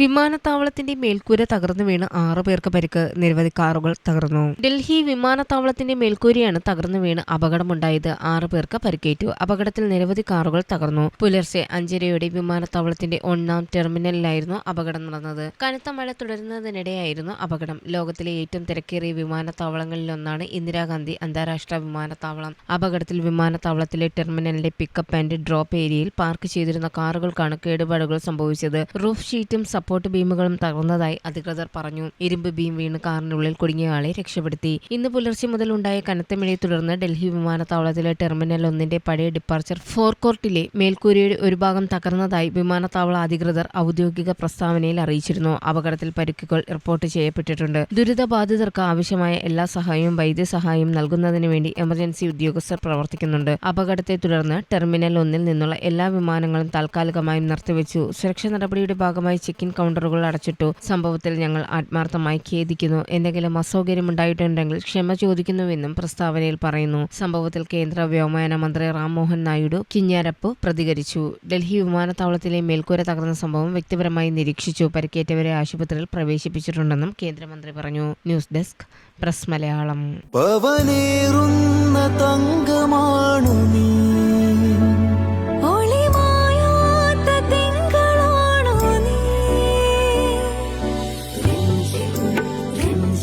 വിമാനത്താവളത്തിന്റെ മേൽക്കൂര തകർന്നു വീണ് ആറു പേർക്ക് പരിക്ക്. നിരവധി കാറുകൾ തകർന്നു. ഡൽഹി വിമാനത്താവളത്തിന്റെ മേൽക്കൂരയാണ് തകർന്നു വീണ് അപകടമുണ്ടായത്. ആറു പേർക്ക് പരിക്കേറ്റു. അപകടത്തിൽ നിരവധി കാറുകൾ തകർന്നു. പുലർച്ചെ അഞ്ചരയോടെ വിമാനത്താവളത്തിന്റെ ഒന്നാം ടെർമിനലിലായിരുന്നു അപകടം നടന്നത്. കനത്ത മഴ തുടരുന്നതിനിടെയായിരുന്നു അപകടം. ലോകത്തിലെ ഏറ്റവും തിരക്കേറിയ വിമാനത്താവളങ്ങളിലൊന്നാണ് ഇന്ദിരാഗാന്ധി അന്താരാഷ്ട്ര വിമാനത്താവളം. അപകടത്തിൽ വിമാനത്താവളത്തിലെ ടെർമിനലിന്റെ പിക്കപ്പ് ആൻഡ് ഡ്രോപ്പ് ഏരിയയിൽ പാർക്ക് ചെയ്തിരുന്ന കാറുകൾക്കാണ് കേടുപാടുകൾ സംഭവിച്ചത്. റൂഫ് ഷീറ്റും സപ്പോർട്ട് ബീമുകളും തകർന്നതായി അധികൃതർ പറഞ്ഞു. ഇരുമ്പ് ബീം വീണ് കാറിനുള്ളിൽ കുടുങ്ങിയയാളെ രക്ഷപ്പെടുത്തി. ഇന്ന് പുലർച്ചെ മുതൽ ഉണ്ടായ കനത്ത മഴയെ തുടർന്ന് ഡൽഹി വിമാനത്താവളത്തിലെ ടെർമിനൽ ഒന്നിന്റെ പഴയ ഡിപ്പാർച്ചർ ഫോർകോർട്ടിലെ മേൽക്കൂരയുടെ ഒരു ഭാഗം തകർന്നതായി വിമാനത്താവള അധികൃതർ ഔദ്യോഗിക പ്രസ്താവനയിൽ അറിയിച്ചിരുന്നു. അപകടത്തിൽ പരിക്കുകൾ റിപ്പോർട്ട് ചെയ്യപ്പെട്ടിട്ടുണ്ട്. ദുരിതബാധിതർക്ക് ആവശ്യമായ എല്ലാ സഹായവും വൈദ്യസഹായവും നൽകുന്നതിന് വേണ്ടി എമർജൻസി ഉദ്യോഗസ്ഥർ പ്രവർത്തിക്കുന്നുണ്ട്. അപകടത്തെ തുടർന്ന് ടെർമിനൽ ഒന്നിൽ നിന്നുള്ള എല്ലാ വിമാനങ്ങളും താൽക്കാലികമായും നിർത്തിവെച്ചു. സുരക്ഷാ നടപടിയുടെ ഭാഗമായി ചെക്ക് കൗണ്ടറുകൾ അടച്ചിട്ടു. സംഭവത്തിൽ ഞങ്ങൾ ആത്മാർത്ഥമായി ഖേദിക്കുന്നു. എന്തെങ്കിലും അസൗകര്യമുണ്ടായിട്ടുണ്ടെങ്കിൽ ക്ഷമ ചോദിക്കുന്നുവെന്നും പ്രസ്താവനയിൽ പറയുന്നു. സംഭവത്തിൽ കേന്ദ്ര വ്യോമയാന മന്ത്രി റാം മോഹൻ നായിഡു കിഞ്ഞാരപ്പ് പ്രതികരിച്ചു. ഡൽഹി വിമാനത്താവളത്തിലെ മേൽക്കൂര തകർന്ന സംഭവം വ്യക്തിപരമായി നിരീക്ഷിച്ചു. പരിക്കേറ്റവരെ ആശുപത്രിയിൽ പ്രവേശിപ്പിച്ചിട്ടുണ്ടെന്നും കേന്ദ്രമന്ത്രി പറഞ്ഞു. News desk press Malayalam.